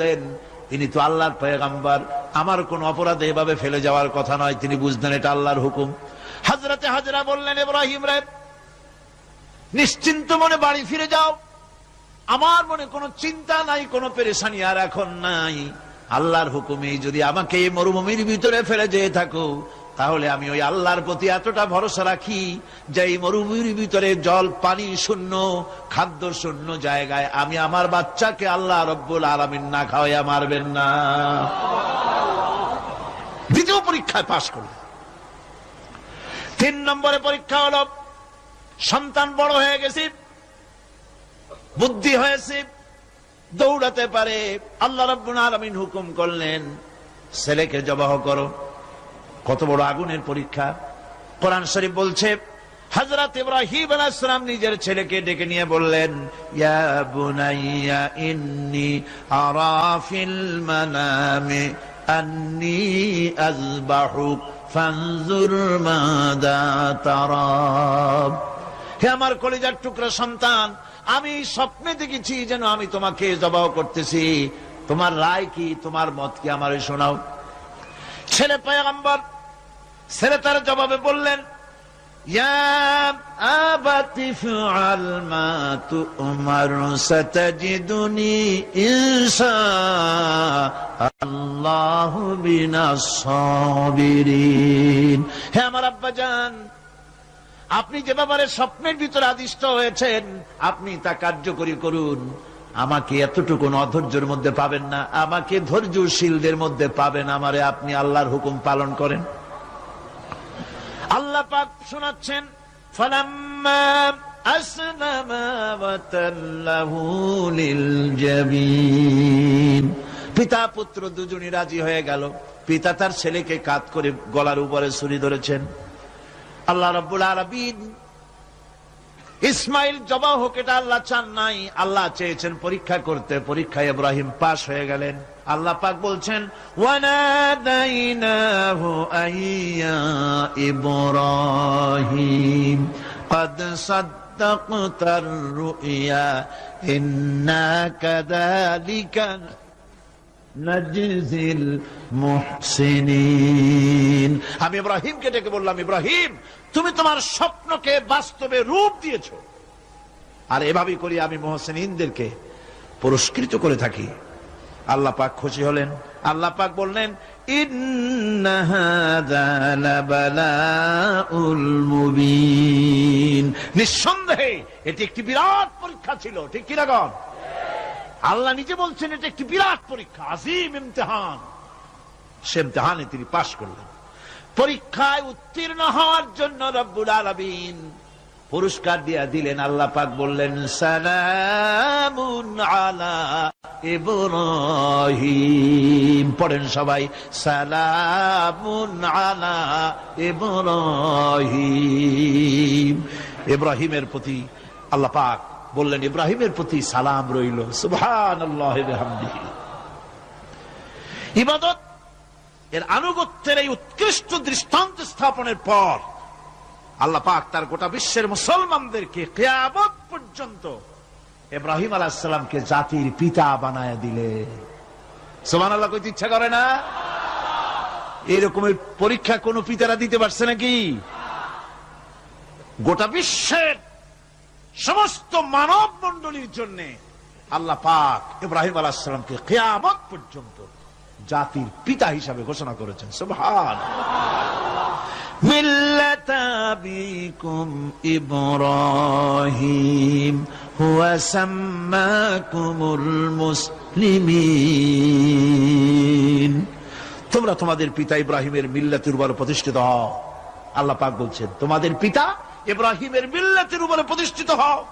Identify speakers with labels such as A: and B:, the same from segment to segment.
A: বুঝলেন তিনি তো আল্লাহর পয়গাম্বার। আমার কোন অপরাধে এভাবে ফেলে যাওয়ার কথা নয়। তিনি বুঝলেন এটা আল্লাহর হুকুম। হাজরাতে হাজরা বললেন, ইব্রাহিম রে, নিশ্চিন্ত মনে বাড়ি ফিরে যাও। আমার মনে কোনো চিন্তা নাই, কোনো পেরেশানি আর এখন নাই। আল্লাহর হুকুমে যদি আমাকে মরুভূমির ভিতরে ফেলে যেয়ে থাকো তাহলে আমি ওই আল্লাহর প্রতি এতটা ভরসা রাখি যে এই মরুভূমির ভিতরে জল, পানি শূন্য, খাদ্য শূন্য জায়গায় আমি আমার বাচ্চাকে আল্লাহ রব্বুল আলমিন না খাওয়াইয়া মারবেন না। দ্বিতীয় পরীক্ষায় পাশ করল তিন নম্বরে পরীক্ষা হলো, সন্তান বড় হয়ে গেছি, বুদ্ধি হয়েছে, দৌড়াতে পারে, আল্লাহ রব্বুল আলমিন হুকুম করলেন, ছেলেকে জবাহ করো। কত বড় আগুনের পরীক্ষা। কোরআন শরীফ বলছে হজরত ইব্রাহিম আলাইহিসসালাম নিজের ছেলেকে ডেকে নিয়ে বললেন, ইয়া বুনাইয়া ইন্নি আরা ফিল মানামে আন্নি আযবাহুক ফানজুর মাদা তারাব হে আমার কলিজার টুকরা সন্তান, আমি স্বপ্নে দেখেছি যেন আমি তোমাকে জবাব করতেছি। তোমার রায় কি, তোমার মত কি আমার শোনাও। ছেলে পয়গম্বর ছেলে তার জবাবে বললেন, ইয়া আবাতি ফআল মা তুমার সাতাজিদুনি ইনশা আল্লাহু বিনাস সাবিরিন। হে আমার আব্বাজান, আপনি যে ব্যাপারে স্বপ্নের ভিতরে আদিষ্ট হয়েছেন, আপনি তা কার্যকরী করুন। আমাকে এতটুকু অধৈর্যের মধ্যে পাবেন না, আমাকে ধৈর্যশীলদের মধ্যে পাবেন। আমারে আপনি আল্লাহর হুকুম পালন করেন। পাক শোনাচ্ছেন পিতা, পুত্র দুজনই রাজি হয়ে গেল। পিতা তার ছেলেকে কাত করে গলার উপরে ছুরি ধরেছেন। আল্লাহ রব্বুল আলামিন ইসমাইল জবা হোক, এটা আল্লাহ চান নাই। আল্লাহ চেয়েছেন পরীক্ষা করতে। পরীক্ষায় ইব্রাহিম পাশ হয়ে গেলেন। আল্লাহ পাক বলছেন ইব্রাহিম ইন্না কাদালিকা আমি ইব্রাহিমকে ডেকে বললাম, ইব্রাহিম, তুমি তোমার স্বপ্নকে বাস্তবে রূপ দিয়েছ। আর এভাবেই করি আমি মোহসিনদেরকে পুরস্কৃত করে থাকি। আল্লাহ পাক খুশি হলেন। আল্লাহ পাক বললেন নিঃসন্দেহে এটি একটি বিরাট পরীক্ষা ছিল, ঠিক কি না আল্লাহ নিজে বলছেন, এটা একটি বিরাট পরীক্ষা, আজিম ইমতেহান। সে ইমতেহানে তিনি পাশ করলেন। পরীক্ষায় উত্তীর্ণ হওয়ার জন্য রব্বুল আলামিন পুরস্কার দিয়া দিলেন। আল্লাহ পাক বললেন, সালামুন আলা ইব্রাহিম। পড়েন সবাই, সালামুন আলা ইব্রাহিম। ইব্রাহিমের প্রতি আল্লাহ পাক বললেন, ইব্রাহিমের প্রতি সালাম রইল। ইবাদত এর আনুগত্যের এই উৎকৃষ্ট দৃষ্টান্ত স্থাপনের পর আল্লাহ পাক তার গোটা বিশ্বের মুসলমানদেরকে কেয়ামত পর্যন্ত ইব্রাহিম আলাহামকে জাতির পিতা বানায় দিলে। সোমান আল্লাহ কইতে ইচ্ছা করে না? এরকমের পরীক্ষা কোন পিতারা দিতে পারছে নাকি? গোটা বিশ্বের সমস্ত মানব মন্ডলীর জন্য আল্লাহ পাক ইব্রাহিম আলাহামকে কেয়ামত পর্যন্ত জাতির পিতা হিসাবে ঘোষণা করেছেন। সুবহান মিল্লাত আবিকুম ইব্রাহিম, হুয়া সাম্মাকুমুল মুসলিমিন। তোমরা তোমাদের পিতা ইব্রাহিমের মিল্লাতের উপর প্রতিষ্ঠিত হও। আল্লাহ পাক বলছেন, তোমাদের পিতা ইব্রাহিমের মিল্লাতের উপরে প্রতিষ্ঠিত হও।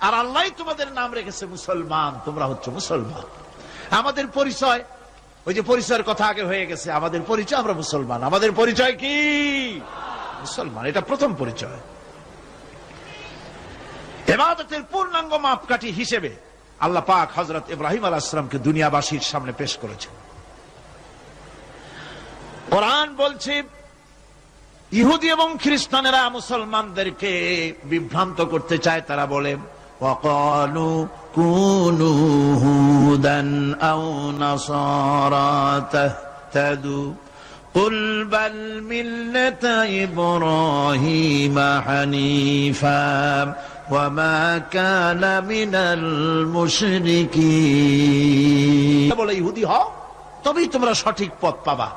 A: আর আল্লাহ তোমাদের নাম রেখেছে মুসলমান, তোমরা হচ্ছে মুসলমান। আমাদের পরিচয়, ওই যে পরিচয়ের কথা আগে হয়ে গেছে, আমাদের পরিচয়, আমরা মুসলমান। আমাদের পরিচয় কি? মুসলমান, এটা প্রথম পরিচয়। এবাদতের পূর্ণাঙ্গ মাপকাঠি হিসেবে আল্লাহ পাক হজরত ইব্রাহিম আলাহামকে দুনিয়াবাসীর সামনে পেশ করেছেন। কোরআন বলছে ইহুদি এবং খ্রিস্টানেরা মুসলমানদেরকে বিভ্রান্ত করতে চায় তারা বলে وقالوا كونوا هودا أو نصارى تهتدوا قل بل ملة إبراهيم حنيفا وما كان من المشركين বলে ইহুদি হও তবেই তোমরা সঠিক পথ পাবা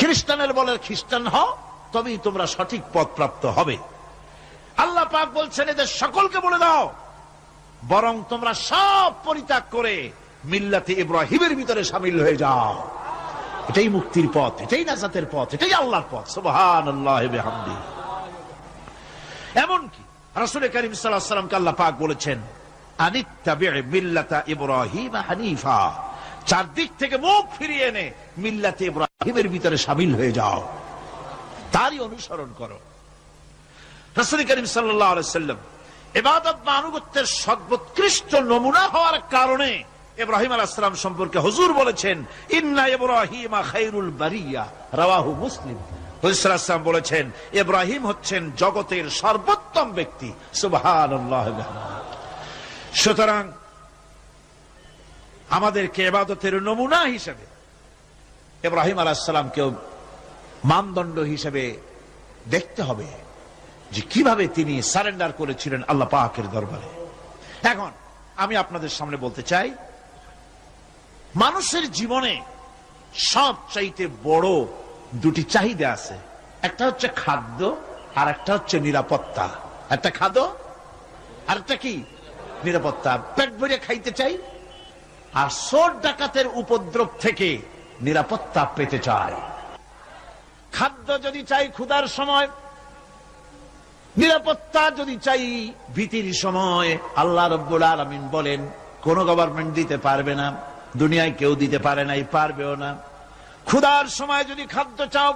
A: খ্রিস্টানের বলে খ্রিস্টান হও তবেই তোমরা সঠিক পথ প্রাপ্ত হবে। আল্লাহ পাক বলছেন, এদের সকলকে বলে দাও, বরং তোমরা সব পরিত্যাগ করে মিল্লাতে ইব্রাহিমের ভিতরে সামিল হয়ে যাও। এটাই মুক্তির পথ, এটাই নাজাতের পথ, এটাই আল্লাহর পথ। সুবহান আল্লাহ এমনকি রাসূল করিম সাল্লাল্লাহু আলাইহি সাল্লামকে আল্লাহ পাক বলেছেন, আনিত্তাবি মিল্লাতা ইব্রাহিম হানিফা। চারদিক থেকে মুখ ফিরিয়ে এনে মিল্লাতে ইব্রাহিমের ভিতরে সামিল হয়ে যাও। তারই অনুসরণ করো। রাসূল করিম সাল্লাম ইবাদত বা আনুগত্যের সর্বোৎকৃষ্ট নমুনা হওয়ার কারণে ইব্রাহিম আলাইহিস সালাম সম্পর্কে হুজুর বলেছেন, ইন্না ইব্রাহিমা খায়রুল বারিয়া রাওয়াহু মুসলিম। হুজুর সাল্লাল্লাহু আলাইহি সাল্লাম বলেছেন, ইব্রাহিম হচ্ছেন জগতের সর্বোত্তম ব্যক্তি সুবহানাল্লাহ। সুতরাং আমাদেরকে এবাদতের নমুনা হিসেবে ইব্রাহিম আলাইহিস সালামকেও মানদণ্ড হিসেবে দেখতে হবে যে কীভাবে তিনি সারেন্ডার করেছিলেন আল্লাহ পাকের দরবারে। এখন, আমি আপনাদের সামনে বলতে চাই, মানুষের জীবনে সব চাইতে বড় দুটি চাহিদা আছে। একটা হচ্ছে খাদ্য, আর একটা হচ্ছে নিরাপত্তা। একটা খাদ্য, আর একটা কি? নিরাপত্তা। পেট ভরে খাইতে চাই, আর সোর ডাকাতের উপদ্রব থেকে নিরাপত্তা পেতে চাই। খাদ্য যদি চাই ক্ষুধার সময়, নিরাপত্তা যদি চাই ভীতির সময়, আল্লাহ রব্বুল আলমিন বলেন, কোন গভর্নমেন্ট দিতে পারবে না, দুনিয়ায় কেউ দিতে পারে নাই পারবেও না। ক্ষুধার সময় যদি খাদ্য চাও,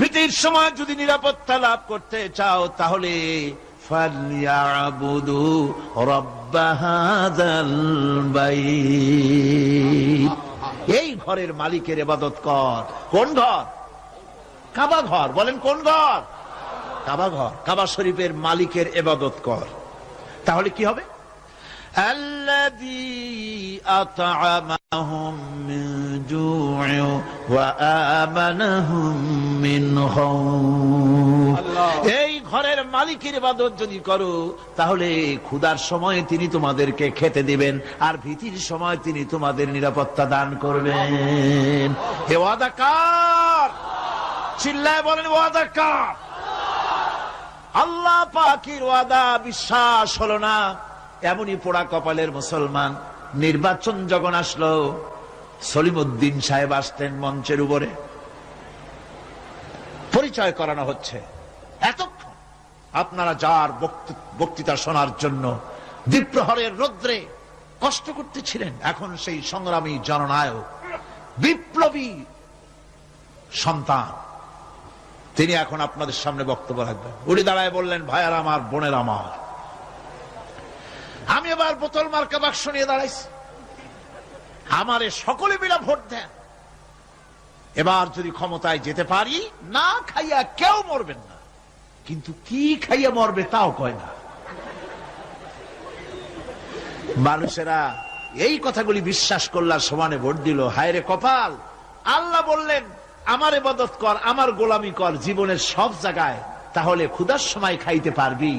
A: ভীতির সময় যদি নিরাপত্তা লাভ করতে চাও, তাহলে এই ঘরের মালিকের এবাদত কর। কোন ঘর? কাবা ঘর বলেন কোন ঘর? কাবা ঘর কাবা শরীফের মালিকের এবাদত কর তাহলে কি হবে? এই ঘরের মালিকের ইবাদত যদি করো তাহলে ক্ষুদার সময় তিনি তোমাদেরকে খেতে দিবেন আর ভীতির সময় তিনি তোমাদের নিরাপত্তা দান করবেন। হে ওয়াদা কার? চিল্লায় বলেন, ওয়াদা কার? আল্লাহ পাকির ওয়াদা, বিশ্বাস হলো না। এমনই পোড়া কপালের মুসলমান। নির্বাচন যখন আসলো, সলিমুদ্দিন সাহেব আসতেন মঞ্চের উপরে। পরিচয় করানো হচ্ছে। এতক্ষণ আপনারা যার বক্তৃ- বক্তৃতা শোনার জন্য দ্বীপ্রহরের রৌদ্রে কষ্ট করতেছিলেন, এখন সেই সংগ্রামী জননায়ক, বিপ্লবী সন্তান। তিনি এখন আপনাদের সামনে বক্তব্য রাখবেন। উনি দাঁড়ায় বললেন, ভাইয়ার আমার, বোনের আমার। আমি এবার বোতল মার্কা বাক্স নিয়ে দাঁড়াইছি। আমারে সকলে মিলে ভোট দেন। এবার যদি ক্ষমতায় যেতে পারি, না খাইয়া কেউ মরবেন না। কিন্তু কি খাইয়া মরবে তাও কয় না। মানুষেরা এই কথাগুলি বিশ্বাস করলার সমানে ভোট দিল। হায়রে কপাল! আল্লাহ বললেন আমার এবাদত কর, আমার গোলামি কর জীবনের সব জায়গায়, তাহলে ক্ষুধার সময় খাইতে পারবি,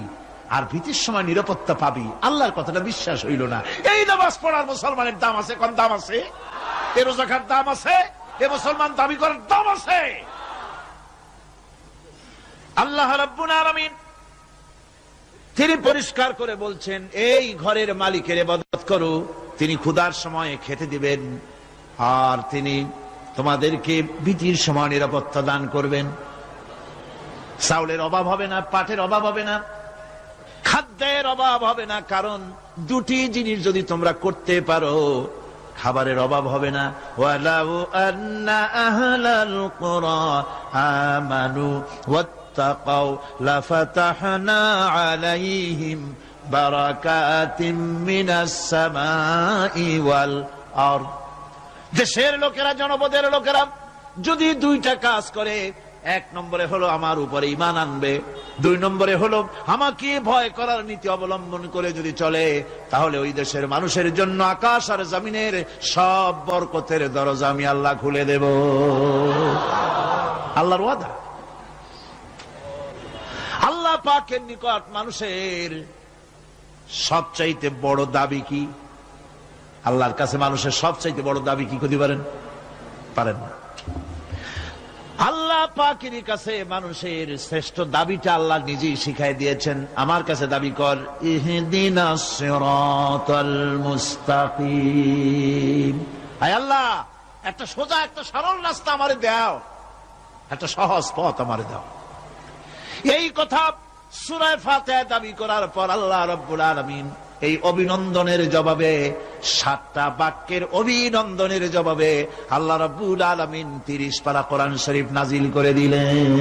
A: আর ভীতির সময় নিরাপত্তা পাবি। আল্লাহর কথাটা বিশ্বাস হইল না। এই নামাজ পড়ার মুসলমানের দাম আছে, কোন দাম আছে? এ রোজাকার দাম আছে, এ মুসলমান দাবি করার দাম আছে। আল্লাহ রাব্বুল আলামিন তিনি পরিষ্কার করে বলছেন, এই ঘরের মালিকের এবাদত করো, তিনি ক্ষুধার সময়ে খেতে দিবেন, আর তিনি তোমাদেরকে ভীতির সময় নিরাপত্তা দান করবেন। চাউলের অভাব হবে না, পাটের অভাব হবে না, খাদ্যের অভাব হবে না, কারণ দুটি জিনিস যদি তোমরা করতে পারো, খাবারের অভাব হবে না। ওয়ালাউ আমানু বারাকাতিম মিনাস সামাই ওয়াল আরদ। দেশের লোকেরা, জনপদের লোকেরা যদি দুইটা কাজ করে, এক নম্বরে হলো আমার উপরে ইমান আনবে, দুই নম্বরে হলো আমাকে ভয় করার নীতি অবলম্বন করে যদি চলে, তাহলে ওই দেশের মানুষের জন্য আকাশ আর জমিনের সব বরকতের দরজা আমি আল্লাহ খুলে দেব। আল্লাহর ওয়াদা। আল্লাহ পাকের নিকট মানুষের সবচাইতে বড় দাবি কি? আল্লাহর কাছে মানুষের সবচাইতে বড় দাবি কি করতে পারেন পারেন না। আল্লাহ পাকের কাছে মানুষের শ্রেষ্ঠ দাবিটা আল্লাহ নিজেই শিখাই দিয়েছেন। আমার কাছে দাবি কর আল্লাহ, একটা সোজা, একটা সরল রাস্তা আমারে দাও। একটা সহজ পথ আমারে দাও। এই কথা সুরায় ফাতেহা দাবি করার পর আল্লাহ রব্বুল আলামিন এই অভিনন্দনের জবাবে, সাতটা বাক্যের অভিনন্দনের জবাবে আল্লাহ রব্বুল আলামিন তিরিশ পারা কোরআন শরীফ নাজিল করে দিলেন।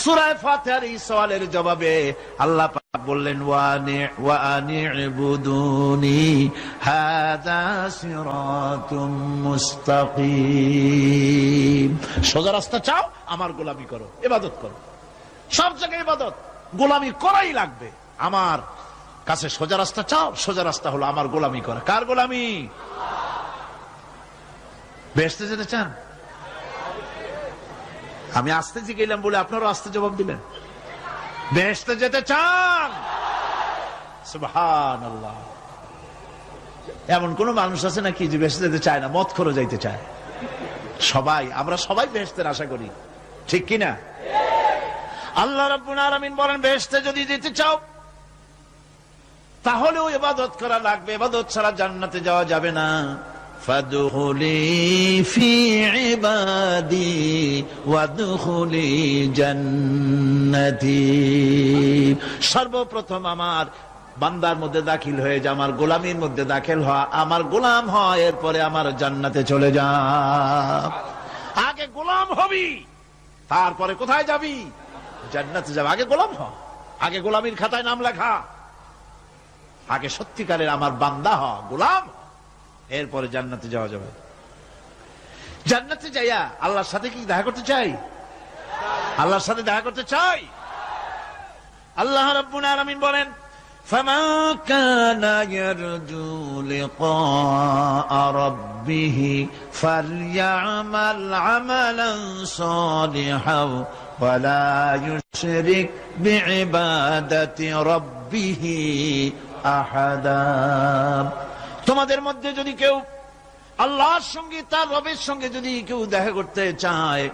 A: সুরায় ফাতিহার এই সওয়ালের জবাবে আল্লাহ পাক বললেন ওয়ানি ওয়ানি ইবুদুনি হাদা সিরাতুম মুস্তাকিম। সোজা রাস্তা চাও, আমার গোলামি করো, ইবাদত করো। সব জায়গায় ইবাদত, গোলামি করাই লাগবে। আমার কাছে সোজা রাস্তা চাও, সোজা রাস্তা হলো আমার গোলামি করা। কার গোলামি? বেসতে যেতে চান? আমি আসতে গেলাম বলে আপনারও আসতে জবাব দিলেন। বেহেস্তে যেতে চান? সুবহান এমন কোন মানুষ আছে নাকি যে বেহেস্তে যেতে চায় না মত করে যাইতে চায়? সবাই, আমরা সবাই বেহেস্তের আশা করি। ঠিক কিনা? আল্লাহ রাব্বুল আলামিন বলেন বেহেস্তে যদি যেতে চাও তাহলেও এবাদত করা লাগবে এবাদত ছাড়া জান্নাতে যাওয়া যাবে না। সর্বপ্রথম আমার বান্দার মধ্যে দাখিল হয়ে যা, আমার গোলামীর মধ্যে দাখিল হওয়া, আমার গোলাম হয় এরপরে আমার জান্নাতে চলে যা। আগে গোলাম হবি, তারপরে কোথায় যাবি? জান্নাতে যাবে। আগে গোলাম হ, আগে গোলামীর খাতায় নাম লেখা। আগে সত্যিকারের আমার বান্দা হ গোলাম হ। এরপরে জান্নাতে যাওয়া যাবে জান্নাতে যাইয়া আল্লাহর সাথে কি দেখা করতে চাই আল্লাহর সাথে দেখা করতে চাই আল্লাহ রাব্বুল আলামিন বলেন فمن كان يرجو لقاء ربه فليعمل عملا صالحا ولا يشرك بعبادة ربه তোমাদের মধ্যে যদি কেউ আল্লাহর সঙ্গে, তার রবের সঙ্গে যদি কেউ দেখা করতে চায়,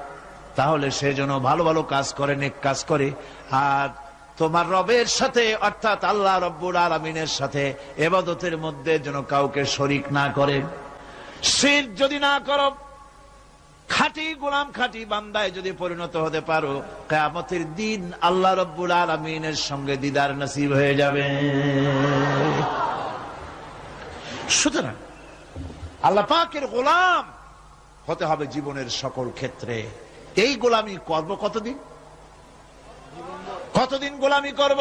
A: তাহলে সে যেন ভালো ভালো কাজ করে, নেক কাজ করে। আর তোমার রবের সাথে, অর্থাৎ আল্লাহ রব্বুর আলমিনের সাথে এবাদতের মধ্যে যেন কাউকে শরিক না করে। শির যদি না করব খাঁটি গোলাম খাঁটি বান্দায় যদি পরিণত হতে পারো, কেয়ামতের দিন আল্লাহ রব্বুল আলমিনের সঙ্গে দিদার নসিব হয়ে যাবে। সুতরাং আল্লাহ পাকের গোলাম হতে হবে জীবনের সকল ক্ষেত্রে। এই গোলামি করব কতদিন? কতদিন গোলামি করব?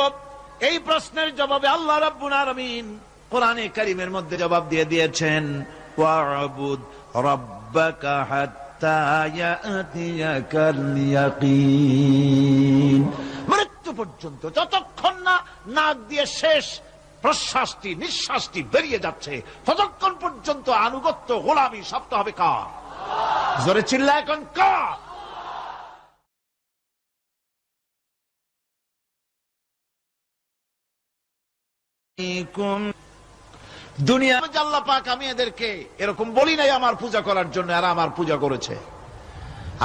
A: এই প্রশ্নের জবাবে আল্লাহ রাব্বুল আলামিন কোরআনে কারীমের মধ্যে জবাব দিয়ে দিয়েছেন রাব্বাকা ইয়াকিন মৃত্যু পর্যন্ত যতক্ষণ না নাক দিয়ে শেষ প্রশ্বাসটি, নিঃশ্বাসটি বেরিয়ে যাচ্ছে, ততক্ষণ পর্যন্ত আনুগত্য গোলামি সপ্ত হবে কার? জোরে চিল্লা এখন কার? দুনিয়া আল্লাহ পাক, আমি এদেরকে এরকম বলি নাই আমার পূজা করার জন্য আর আমার পূজা করেছে।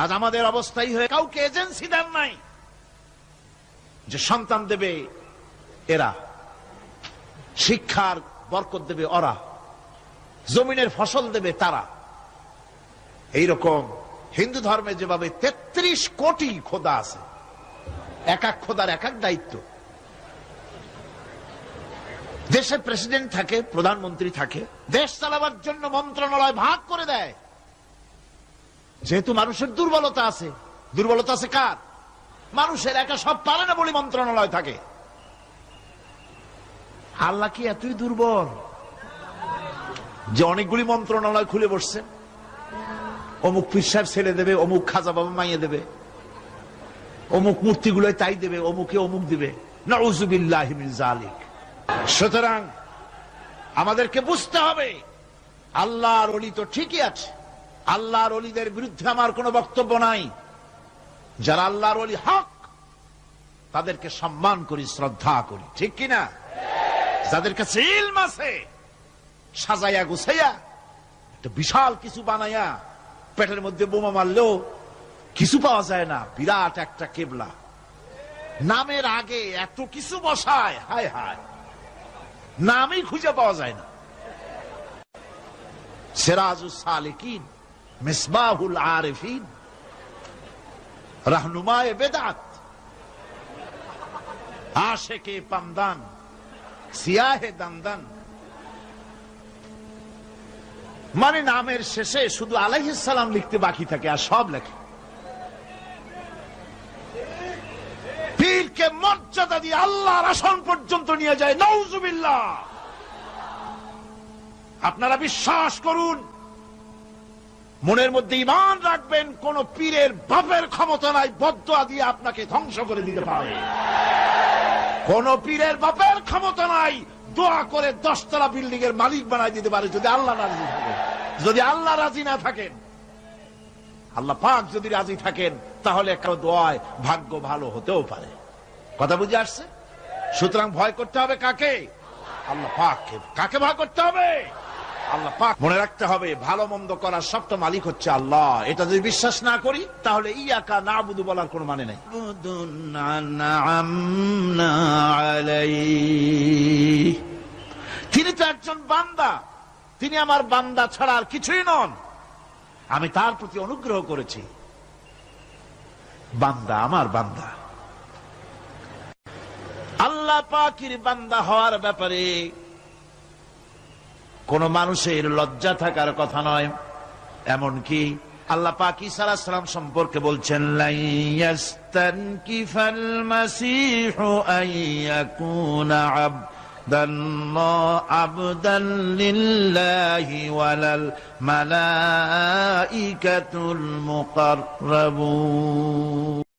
A: আজ আমাদের অবস্থাই হয়ে কাউকে এজেন্সি দেন নাই। যে সন্তান দেবে এরা, শিক্ষার বরকত দেবে ওরা, জমিনের ফসল দেবে তারা। এইরকম হিন্দু ধর্মে যেভাবে তেত্রিশ কোটি খোদা আছে, এক এক খোদার এক এক দায়িত্ব। দেশে প্রেসিডেন্ট থাকে, প্রধানমন্ত্রী থাকে, দেশ চালাবার জন্য মন্ত্রণালয় ভাগ করে দেয়। যেহেতু মানুষের দুর্বলতা আছে দুর্বলতা আছে কার? মানুষের, একা সব পারে না বলে মন্ত্রণালয় থাকে। আল্লাহ কি এতই দুর্বল যে অনেকগুলি মন্ত্রণালয় খুলে বসছে? অমুক পীর সাহেব ছেড়ে দেবে, অমুক খাজা বাবা মাইয়ে দেবে, অমুক মূর্তিগুলোয় তাই দেবে, অমুকে অমুক দিবে। নউজুবিল্লাহ মিন জালিক সুতরাং আমাদেরকে বুঝতে হবে, আল্লাহর অলি তো ঠিকই আছে। আল্লাহর অলিদের বিরুদ্ধে আমার কোনো বক্তব্য নাই। যারা আল্লাহর অলি হক, তাদেরকে সম্মান করি, শ্রদ্ধা করি। ঠিক কিনা? যাদের কাছে ইলম আছে সাজাইয়া গুছাইয়া একটা বিশাল কিছু বানাইয়া পেটের মধ্যে বোমা মারলেও কিছু পাওয়া যায় না। বিরাট একটা কেবলা। নামের আগে এত কিছু বসায়, হায় হায়। নামই খুঁজে পাওয়া যায় না। সিরাজুস সালিকিন, মিসবাহুল আরিফিন, রাহনুমায়ে বেদাত, আশেকে পামদান, সিয়াহে দান্দান মানে নামের শেষে শুধু আলাইহিস সালাম লিখতে বাকি থাকে আর সব লেখে। পীরকে মর্যাদা দিয়ে আল্লাহর আসন পর্যন্ত নিয়ে যায়। নৌজুবিল্লাহ আপনারা বিশ্বাস করুন, মনের মধ্যে ইমান রাখবেন, কোন পীরের বাপের ক্ষমতা নাই বদয়া দিয়ে আপনাকে ধ্বংস করে দিতে পারে। কোন পীরের বাপের ক্ষমতা নাই, দোয়া করে দশতলা বিল্ডিং এর মালিক বানাই দিতে পারে, যদি আল্লাহ রাজি থাকেন। যদি আল্লাহ রাজি না থাকেন, আল্লাহ পাক যদি রাজি থাকেন, তাহলে কারও দোয়ায় ভাগ্য ভালো হতেও পারে। কথা বুঝে আসছে? সুতরাং ভয় করতে হবে কাকে? আল্লাহ পাককে। কাকে ভয় করতে হবে? আল্লাহ পাক। মনে রাখতে হবে ভালো মন্দ করার সবটা মালিক হচ্ছে আল্লাহ। এটা যদি বিশ্বাস না করি তাহলে ইয়াকা না বুধু বলার কোনো মানে নেই। তিনি তো একজন বান্দা। তিনি আমার বান্দা ছাড়া আর কিছুই নন। আমি তার প্রতি অনুগ্রহ করেছি। বান্দা আমার বান্দা। আল্লাহ পাকির বান্দা হওয়ার ব্যাপারে কোন মানুষের লজ্জা থাকার কথা নয়। এমনকি আল্লাহ পাক সারা সালাম সম্পর্কে বলছেন মালাইকাতুল মুকাররাবুন।